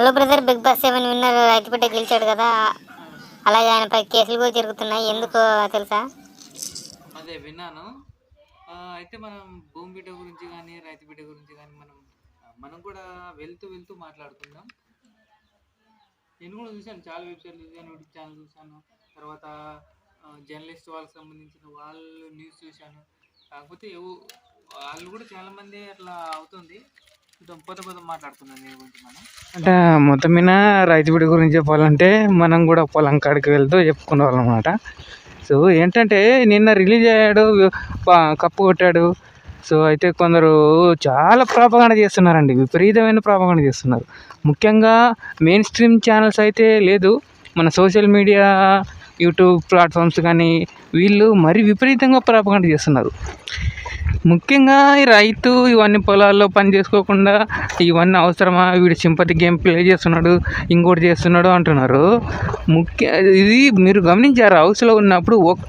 Hello brother Big Boss seven winner Raithupeta గెలిచాడు కదా. అలాగే ఆయనపై కేసులు కూడా జరుగుతున్నాయి ఎందుకు తెలుసా? అదే విన్నాను. అయితే మనం భూమి బిడ్డ గురించి కానీ రైతు బిడ్డ గురించి కానీ మనం మనం కూడా వెళ్తూ వెళ్తూ మాట్లాడుకుందాం. నేను కూడా చూశాను చాలా వెబ్సైట్లు చూశాను యూట్యూబ్ ఛానల్ చూశాను. తర్వాత జర్నలిస్ట్ వాళ్ళకి సంబంధించిన వాళ్ళు న్యూస్ చూశాను. కాకపోతే వాళ్ళు కూడా చాలామంది అట్లా అవుతుంది. అంటే మొత్తం మీద రైతు బిడ్డ గురించి చెప్పాలంటే మనం కూడా పొలం కాడికి వెళ్తూ చెప్పుకునే వాళ్ళం అనమాట సో ఏంటంటే నిన్న రిలీజ్ అయ్యాడు కప్పు కొట్టాడు. సో అయితే కొందరు చాలా ప్రాపగాండ చేస్తున్నారండి విపరీతమైన ప్రాపగాండ చేస్తున్నారు. ముఖ్యంగా మెయిన్ స్ట్రీమ్ ఛానల్స్ అయితే లేదు. మన సోషల్ మీడియా యూట్యూబ్ ప్లాట్ఫామ్స్ కానీ వీళ్ళు మరీ విపరీతంగా ప్రాపగాండ చేస్తున్నారు. ముఖ్యంగా ఈ రైతు ఇవన్నీ పొలాల్లో పని చేసుకోకుండా ఇవన్నీ అవసరమా? వీడు సింపతి గేమ్ ప్లే చేస్తున్నాడు ఇంకోటి చేస్తున్నాడు అంటున్నారు. ముఖ్య ఇది మీరు గమనించారు? హౌస్లో ఉన్నప్పుడు ఒక్క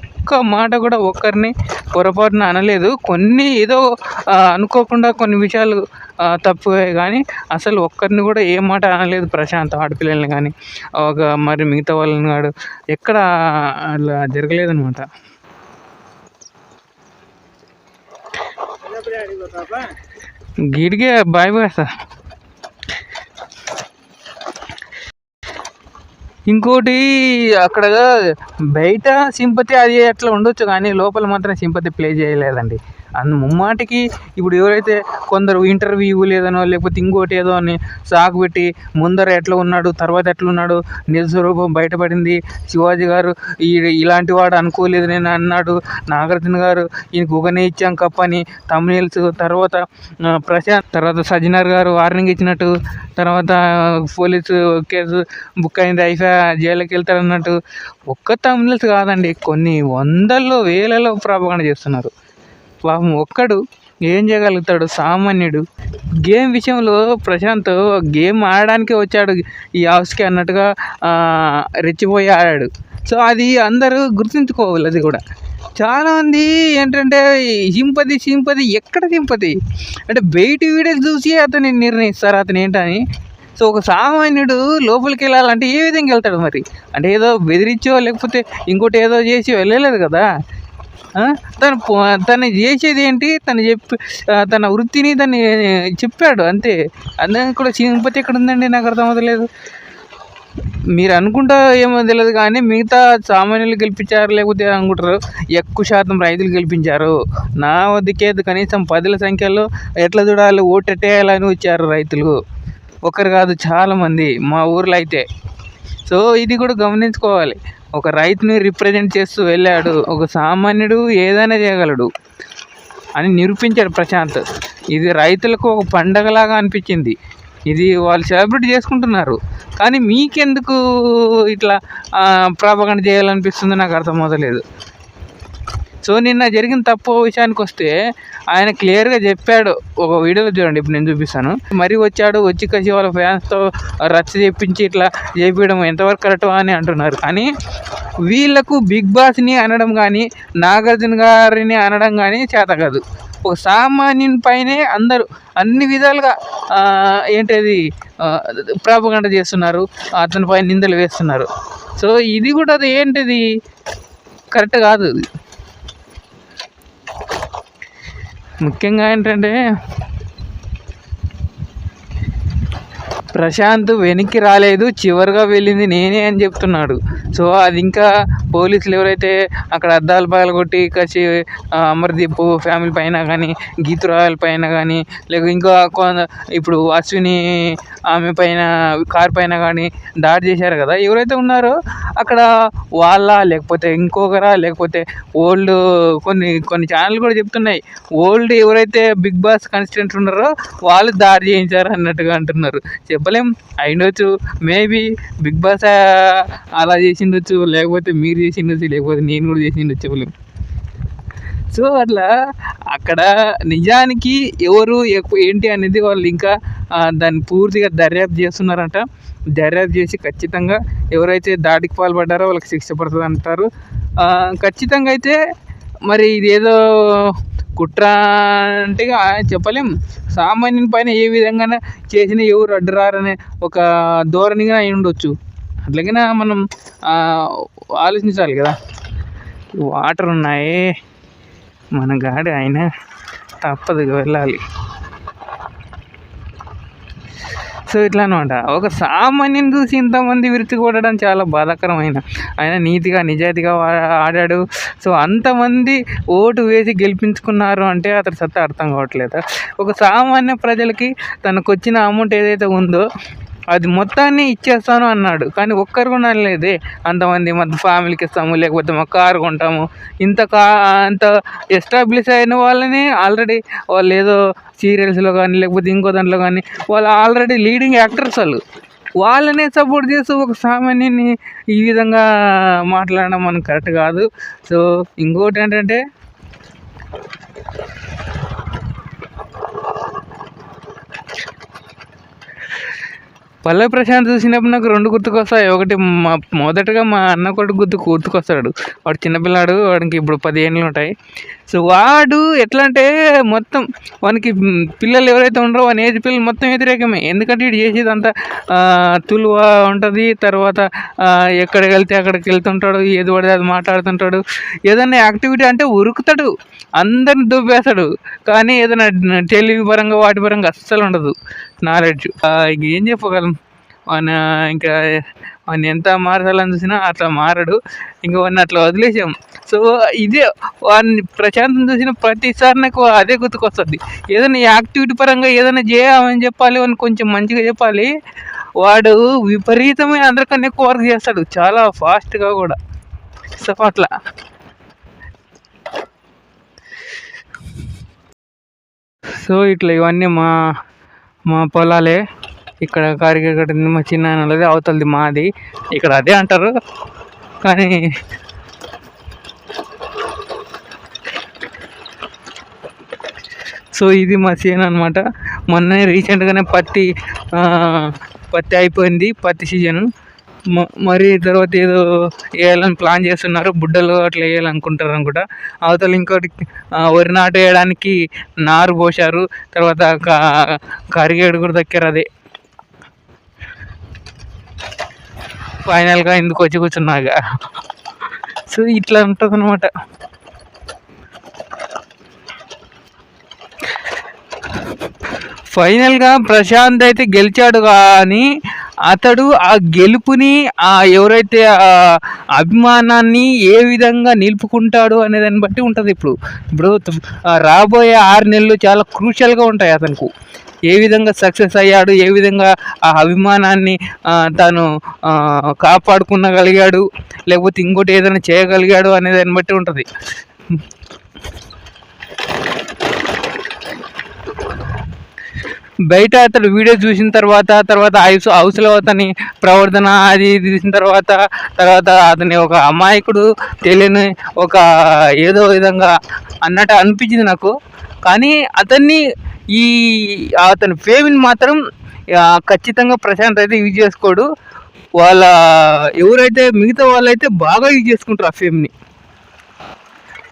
మాట కూడా ఒక్కరిని పొరపాటున అనలేదు. కొన్ని ఏదో అనుకోకుండా కొన్ని విషయాలు ఆ, తప్పువే కానీ అసలు ఒక్కరిని కూడా ఏ మాట అనలేదు ప్రశాంత్ ఆడపిల్లల్ని కానీ ఒక మరి మిగతా వాళ్ళని కాడు ఎక్కడ అలా జరగలేదనమాట. గిడిగే బాయ్ సార్. ఇంకోటి అక్కడ బయట సింపతి అది అట్లా ఉండొచ్చు కానీ లోపల మాత్రం సింపతి ప్లే చేయలేదండి. అందు ముమ్మాటికి ఇప్పుడు ఎవరైతే కొందరు ఇంటర్వ్యూ లేదనో లేకపోతే ఇంకోటి ఏదో అని సాకు పెట్టి ముందర ఎట్లా ఉన్నాడు తర్వాత ఎట్లా ఉన్నాడు నిజ బయటపడింది. శివాజీ గారు ఈ ఇలాంటి వాడు అనుకోలేదు నేను అన్నాడు. నాగార్జున గారు ఈయనకు ఒకనే ఇచ్చాం కప్పని తమిళస్ తర్వాత ప్రశాంత్ తర్వాత సజ్జనార్ గారు వార్నింగ్ ఇచ్చినట్టు తర్వాత పోలీసు కేసు బుక్ అయింది అయిపోయా జైలుకి వెళ్తారన్నట్టు. ఒక్క తమిళస్ కాదండి కొన్ని వందల్లో వేలలో ప్రాపగాండ చేస్తున్నారు. పాపం ఒక్కడు ఏం చేయగలుగుతాడు? సామాన్యుడు. గేమ్ విషయంలో ప్రశాంత్ గేమ్ ఆడడానికే వచ్చాడు. ఈ హౌస్కి అన్నట్టుగా రెచ్చిపోయి ఆడాడు. సో అది అందరూ గుర్తుంచుకోవాలి అది కూడా. చాలామంది ఏంటంటే సింపతి సింపతి ఎక్కడ సింపతి? అంటే బయటి వీడియో చూసి అతన్ని నిర్ణయిస్తారు. అతను ఏంటని? సో ఒక సామాన్యుడు లోపలికి వెళ్ళాలంటే ఏ విధంగా వెళ్తాడు మరి? అంటే ఏదో బెదిరించో లేకపోతే ఇంకోటి ఏదో చేసి వెళ్ళలేదు కదా? తను తను చేసేది ఏంటి? తను చెప్పి తన వృత్తిని తను చెప్పాడు అంతే. అందుకని కూడా సింపతి ఎక్కడ ఉందండి? నాకు అర్థం అవ్వలేదు మీరు అనుకుంటా ఏమో తెలియదు కానీ మిగతా సామాన్యులు గెలిపించారు లేకపోతే అనుకుంటారు ఎక్కువ శాతం రైతులు గెలిపించారు. నా వద్దకేది కనీసం పదుల సంఖ్యలో ఎట్లా చూడాలి ఓటెట్టేయాలని వచ్చారు రైతులు. ఒకరు కాదు చాలామంది మా ఊర్లో అయితే. సో ఇది కూడా గమనించుకోవాలి. ఒక రైతుని రిప్రజెంట్ చేస్తూ వెళ్ళాడు. ఒక సామాన్యుడు ఏదైనా చేయగలడు అని నిరూపించాడు ప్రశాంత్. ఇది రైతులకు ఒక పండగలాగా అనిపించింది. ఇది వాళ్ళు సెలబ్రేట్ చేసుకుంటున్నారు. కానీ మీకెందుకు ఇట్లా ప్రాపగండ చేయాలనిపిస్తుందో నాకు అర్థం అవ్వలేదు సో నిన్న జరిగిన తప్పు విషయానికి వస్తే ఆయన క్లియర్గా చెప్పాడు. ఒక వీడియోలో చూడండి ఇప్పుడు నేను చూపిస్తాను. మరీ వచ్చాడు వచ్చి కసి వాళ్ళ ఫ్యాన్స్తో రచ్చ చేపించి ఇట్లా చేపించడం ఎంతవరకు కరెక్ట్ అని అంటున్నారు. కానీ వీళ్ళకు బిగ్ బాస్ని అనడం కానీ నాగార్జున గారిని అనడం కానీ చేత కాదు. ఒక సామాన్యుని పైనే అందరూ అన్ని విధాలుగా ఏంటది ప్రాపగండ చేస్తున్నారు. అతని పైన నిందలు వేస్తున్నారు. సో ఇది కూడా అది ఏంటిది? కరెక్ట్ కాదు అది ముఖ్యంగా ఏంటంటే ప్రశాంత్ వెనక్కి రాలేదు చివరిగా వెళ్ళింది నేనే అని చెప్తున్నాడు. సో అది ఇంకా పోలీసులు ఎవరైతే అక్కడ అద్దాలు పగలగొట్టి కసి అమర్దీప్ ఫ్యామిలీ పైన కానీ గీతురాయల పైన కానీ లేక ఇంకా కొంత ఇప్పుడు అశ్విని ఆమె పైన కార్ పైన కానీ దాడి చేశారు కదా. ఎవరైతే ఉన్నారో అక్కడ వాళ్ళ లేకపోతే ఇంకొకరా లేకపోతే ఓల్డ్ కొన్ని కొన్ని ఛానల్ కూడా చెప్తున్నాయి. ఓల్డ్ ఎవరైతే బిగ్ బాస్ కన్స్టెంట్ ఉన్నారో వాళ్ళు దాడి చేయించారు అన్నట్టుగా అంటున్నారు. చెప్పలేం. అయిండొచ్చు మేబీ బిగ్ బాస్ అలా చేసిండొచ్చు. లేకపోతే మీరు చేసిండొచ్చు లేకపోతే నేను కూడా చేసిండొచ్చు చెప్పలేం సో అట్లా అక్కడ నిజానికి ఎవరు ఎక్కువ ఏంటి అనేది వాళ్ళు ఇంకా దాన్ని పూర్తిగా దర్యాప్తు చేస్తున్నారంట. దర్యాప్తు చేసి ఖచ్చితంగా ఎవరైతే దాడికి పాల్పడ్డారో వాళ్ళకి శిక్ష పడుతుంది అంటారు. ఖచ్చితంగా అయితే మరి ఇదేదో కుట్ర అంటే చెప్పలేం. సామాన్యుని పైన ఏ విధంగా చేసినా ఎవరు అడ్డరారనే ఒక ధోరణిగా అయి ఉండొచ్చు. అట్లాగైనా మనం ఆలోచించాలి కదా. వాటర్ ఉన్నాయి. మన గాడి అయినా తప్పదుగా వెళ్ళాలి. సో ఇట్లా అనమాట ఒక సామాన్యం చూసి ఇంతమంది విరుచి కొట్టడం చాలా బాధాకరమైన. ఆయన నీతిగా నిజాయితీగా ఆడాడు. సో అంతమంది ఓటు వేసి గెలిపించుకున్నారు అంటే అతని సత్తా అర్థం కావట్లేదు? ఒక సామాన్య ప్రజలకి తనకు వచ్చిన అమౌంట్ ఏదైతే ఉందో అది మొత్తాన్ని ఇచ్చేస్తాను అన్నాడు. కానీ ఒక్కరు కూడా లేదే అంతమంది మా ఫ్యామిలీకి ఇస్తాము లేకపోతే మా కారు కొంటాము. ఇంత కా అంత ఎస్టాబ్లిష్ అయిన వాళ్ళని ఆల్రెడీ వాళ్ళు ఏదో సీరియల్స్లో కానీ లేకపోతే ఇంకో దాంట్లో కానీ వాళ్ళు ఆల్రెడీ లీడింగ్ యాక్టర్స్ వాళ్ళు. వాళ్ళనే సపోర్ట్ చేస్తూ ఒక సామాన్యుని ఈ విధంగా మాట్లాడడం మనకు కరెక్ట్ కాదు. సో ఇంకోటి ఏంటంటే పల్లవి ప్రశాంత్ చూసినప్పుడు నాకు రెండు గుర్తుకొస్తాయి. ఒకటి మా మొదటగా మా అన్న కొడుకు గుర్తు గుర్తుకొస్తాడు. వాడు చిన్నపిల్లాడు వాడికి ఇప్పుడు పది ఏళ్ళు ఉంటాయి. సో వాడు ఎట్లా అంటే మొత్తం వానికి పిల్లలు ఎవరైతే ఉండరో వాని ఏజ్ పిల్లలు మొత్తం వ్యతిరేకమే. ఎందుకంటే వీడు చేసేదంతా తులువ ఉంటుంది. తర్వాత ఎక్కడికి వెళ్తే అక్కడికి వెళ్తుంటాడు. ఏది పడితే అది మాట్లాడుతుంటాడు. ఏదైనా యాక్టివిటీ అంటే ఉరుకుతాడు. అందరిని దుబ్బేస్తాడు. కానీ ఏదైనా టెలివి పరంగా వాటి పరంగా అస్సలు ఉండదు. నాలెడ్జ్. ఇంక ఏం చెప్పగలం? మన ఇంకా వాడిని ఎంత మారాలని చూసినా అట్లా మారడు. ఇంకా వాడిని అట్లా వదిలేసాం. సో ఇదే వాడిని ప్రశాంతం చూసిన ప్రతిసారి నాకు అదే గుర్తుకొస్తుంది. ఏదైనా యాక్టివిటీ పరంగా ఏదైనా చేయమని చెప్పాలి వాడిని కొంచెం మంచిగా చెప్పాలి. వాడు విపరీతమైన అందరికన్నా ఎక్కువ వర్క్ చేస్తాడు. చాలా ఫాస్ట్గా కూడా. సో అట్లా. సో ఇట్లా ఇవన్నీ మా మా పొలాలే. ఇక్కడ కారికట్ మా చిన్న వాళ్ళది అవతలది మాది. ఇక్కడ అదే అంటారు. కానీ సో ఇది మా సీన్ అనమాట మొన్న రీసెంట్గానే పత్తి పత్తి అయిపోయింది పత్తి సీజన్. మరి తర్వాత ఏదో వేయాలని ప్లాన్ చేస్తున్నారు. బుడ్డలు అట్లా వేయాలనుకుంటారు అనుకుంటా. అవతల ఇంకోటి వరి నాటు వేయడానికి నారు పోశారు. తర్వాత కరిగేడుగురు దగ్గర అదే. ఫైనల్గా ఇందుకు వచ్చి కూర్చున్నాగా సో ఇట్లా ఉంటుంది అనమాట ఫైనల్గా ప్రశాంత్ అయితే గెలిచాడు కానీ అతడు ఆ గెలుపుని ఆ ఎవరైతే అభిమానాన్ని ఏ విధంగా నిలుపుకుంటాడు అనే దాన్ని బట్టి ఉంటుంది ఇప్పుడు. ఇప్పుడు రాబోయే ఆరు నెలలు చాలా క్రూషియల్గా ఉంటాయి అతనికి. ఏ విధంగా సక్సెస్ అయ్యాడు ఏ విధంగా ఆ అభిమానాన్ని తను తాను కాపాడుకునగలిగాడు లేకపోతే ఇంకోటి ఏదైనా చేయగలిగాడు అనే దాన్ని బట్టి ఉంటుంది. బయట అతడు వీడియో చూసిన తర్వాత తర్వాత హౌస్ హౌస్లో అతని ప్రవర్తన అది ఇది చూసిన తర్వాత తర్వాత అతని ఒక అమాయకుడు తెలియని ఒక ఏదో విధంగా అన్నట్టు అనిపించింది నాకు. కానీ అతన్ని ఈ అతని ఫేమ్ని మాత్రం ఖచ్చితంగా ప్రశాంత్ అయితే యూజ్ చేసుకోడు. వాళ్ళ ఎవరైతే మిగతా వాళ్ళైతే బాగా యూజ్ చేసుకుంటారు ఆ ఫేమ్ని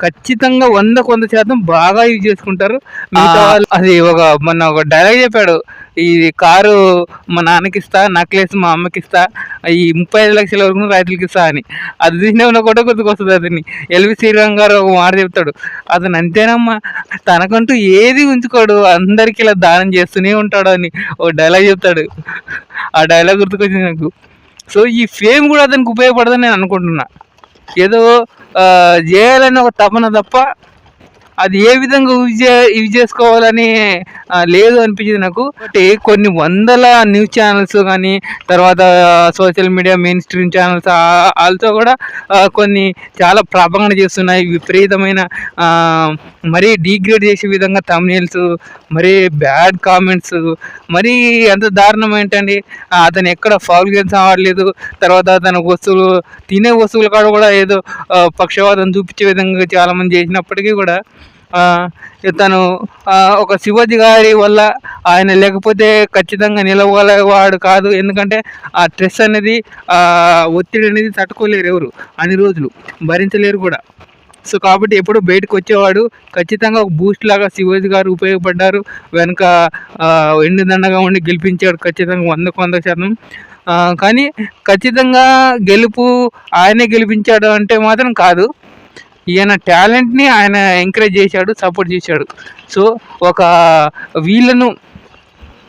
ఖచ్చితంగా వంద శాతం బాగా యూజ్ చేసుకుంటారు. మిగతా వాళ్ళు అది ఒక మొన్న ఒక డైలాగ్ చెప్పాడు. ఈ కారు మా నాన్నకి ఇస్తా నక్లెస్ మా అమ్మకి ఇస్తా ఈ ముప్పై ఐదు లక్షల వరకు రైతులకి ఇస్తా అని. అది చూసిన కూడా గుర్తుకొస్తుంది అతన్ని. ఎల్వి శ్రీరామ్ గారు ఒక మాట చెప్తాడు. అతను అంతేనమ్మా తనకంటూ ఏది ఉంచుకోడు అందరికి ఇలా దానం చేస్తూనే ఉంటాడు అని ఒక డైలాగ్ చెప్తాడు. ఆ డైలాగ్ గుర్తుకొచ్చింది నాకు. సో ఈ ఫేమ్ కూడా అతనికి ఉపయోగపడదని నేను అనుకుంటున్నా. ఏదో ఆ, చేయాలని ఒక తపన తప్ప అది ఏ విధంగా యూజ్ చే యూజ్ చేసుకోవాలని లేదు అనిపించింది నాకు. అంటే కొన్ని వందల న్యూస్ ఛానల్స్ కానీ తర్వాత social media main stream channels వాళ్ళతో కూడా కొన్ని చాలా ప్రాపగండ చేస్తున్నాయి. విపరీతమైన మరీ డీగ్రేడ్ చేసే విధంగా తమిళస్ మరీ బ్యాడ్ కామెంట్స్ మరీ ఎంత దారుణం ఏంటండి? అతను ఎక్కడ ఫౌల్ గేమ్స్ ఆడలేదు. తర్వాత తన వస్తువులు తినే వస్తువుల కాడ కూడా ఏదో పక్షవాదం చూపించే విధంగా చాలామంది చేసినప్పటికీ కూడా తను ఒక శివాజీ గారి వల్ల ఆయన లేకపోతే ఖచ్చితంగా నిలవగలవాడు కాదు. ఎందుకంటే ఆ స్ట్రెస్ అనేది ఆ ఒత్తిడి అనేది తట్టుకోలేరు ఎవరు. అన్ని రోజులు భరించలేరు కూడా. సో కాబట్టి ఎప్పుడు బయటకు వచ్చేవాడు ఖచ్చితంగా ఒక బూస్ట్ లాగా శివాజీ గారు ఉపయోగపడ్డారు. వెనక ఎండుదండగా ఉండి గెలిపించాడు ఖచ్చితంగా వందకు వంద శాతం. కానీ ఖచ్చితంగా గెలుపు ఆయనే గెలిపించాడు అంటే మాత్రం కాదు. ఈయన టాలెంట్ని ఆయన ఎంకరేజ్ చేశాడు సపోర్ట్ చేశాడు. సో ఒక వీళ్ళను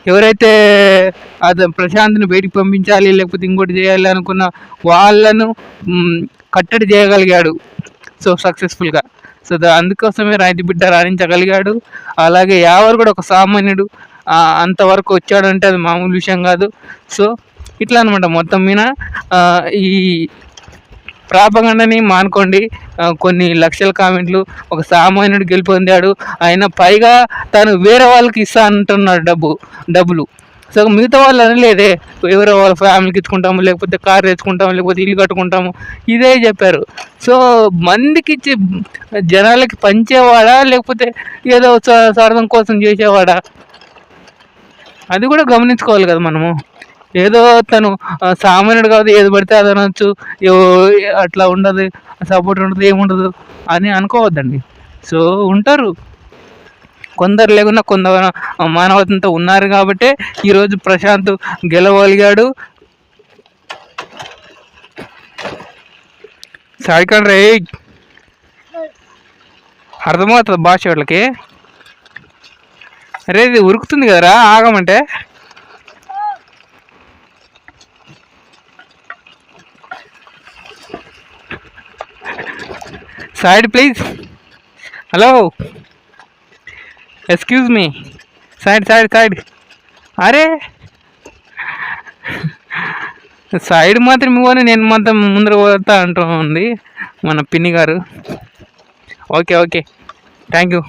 ఎవరైతే అది ప్రశాంత్ని బయటికి పంపించాలి లేకపోతే ఇంకోటి చేయాలి అనుకున్న వాళ్ళను కట్టడి చేయగలిగాడు. సో సక్సెస్ఫుల్గా. సో దా- అందుకోసమే రైతు బిడ్డ రాణించగలిగాడు. అలాగే యావరు కూడా ఒక సామాన్యుడు. అంతవరకు వచ్చాడంటే అది మామూలు విషయం కాదు. సో ఇట్లా అనమాట మొత్తం మీద ఈ ప్రాపగండని మానుకోండి. కొన్ని లక్షల కామెంట్లు. ఒక సామాన్యుడు గెలుపొందాడు. ఆయన పైగా తను వేరే వాళ్ళకి ఇస్తా అంటున్నాడు డబ్బు డబ్బులు. సో మిగతా వాళ్ళు అనలేదే. ఎవరో వాళ్ళ ఫ్యామిలీకి ఇచ్చుకుంటాము లేకపోతే కార్ తెచ్చుకుంటాము లేకపోతే ఇల్లు కట్టుకుంటాము. ఇదే చెప్పారు. సో మందికి ఇచ్చి జనాలకి పంచేవాడా లేకపోతే ఏదో స- స్వార్థం కోసం చేసేవాడా? అది కూడా గమనించుకోవాలి కదా మనము. ఏదో తను సామాన్యుడు కాదు ఏది పడితే అది అనొచ్చు. అట్లా ఉండదు సపోర్ట్ ఉండదు ఏముండదు అని అనుకోవద్దండి. సో ఉంటారు. కొందరు లేకున్నా కొందరు మానవతంతో ఉన్నారు కాబట్టే ఈరోజు ప్రశాంత్ గెలవగలిగాడు. సాయికాండ్ రే అర్థమవుతుంది భాష వాళ్ళకి. అరే ఇది ఉరుకుతుంది కదరా ఆగమంటే. Side please hello excuse me side side side అరే! సైడ్ మాత్రం ఇవ్వని నేను మాత్రం ముందర పోతా అంటుంది మన పిన్ని గారు. Okay okay thank you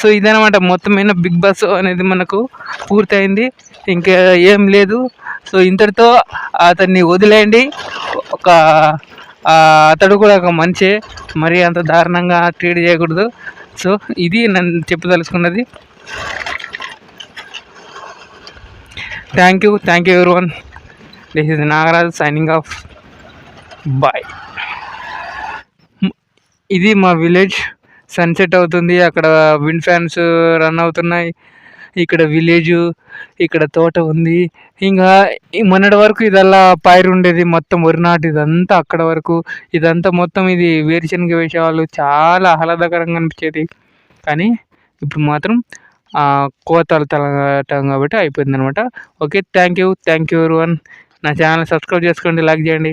so ఇదనమాట మొత్తమైన బిగ్ బాస్ అనేది మనకు పూర్తయింది. ఇంకా ఏం లేదు. సో ఇంతటితో అతన్ని వదిలేయండి. ఒక అతడు కూడా ఒక మంచి మరి అంత దారుణంగా ట్రీట్ చేయకూడదు. సో ఇది నన్ను చెప్పదలుచుకున్నది. Thank you thank you everyone this is Nagaraj signing off bye ఇది మా విలేజ్ సన్సెట్ అవుతుంది. అక్కడ విండ్ ఫ్యాన్స్ రన్ అవుతున్నాయి. ఇక్కడ విలేజ్ ఇక్కడ తోట ఉంది. ఇంకా మొన్నటి వరకు ఇదల్లా పైరు ఉండేది మొత్తం వరి నాటు ఇదంతా అక్కడ వరకు. ఇదంతా మొత్తం ఇది వేరుశనగ వేసేవాళ్ళు చాలా ఆహ్లాదకరంగా అనిపించేది. కానీ ఇప్పుడు మాత్రం కోతలు తలగటం కాబట్టి అయిపోయింది అనమాట okay thank you thank you everyone నా ఛానల్ సబ్స్క్రైబ్ చేసుకోండి లైక్ చేయండి.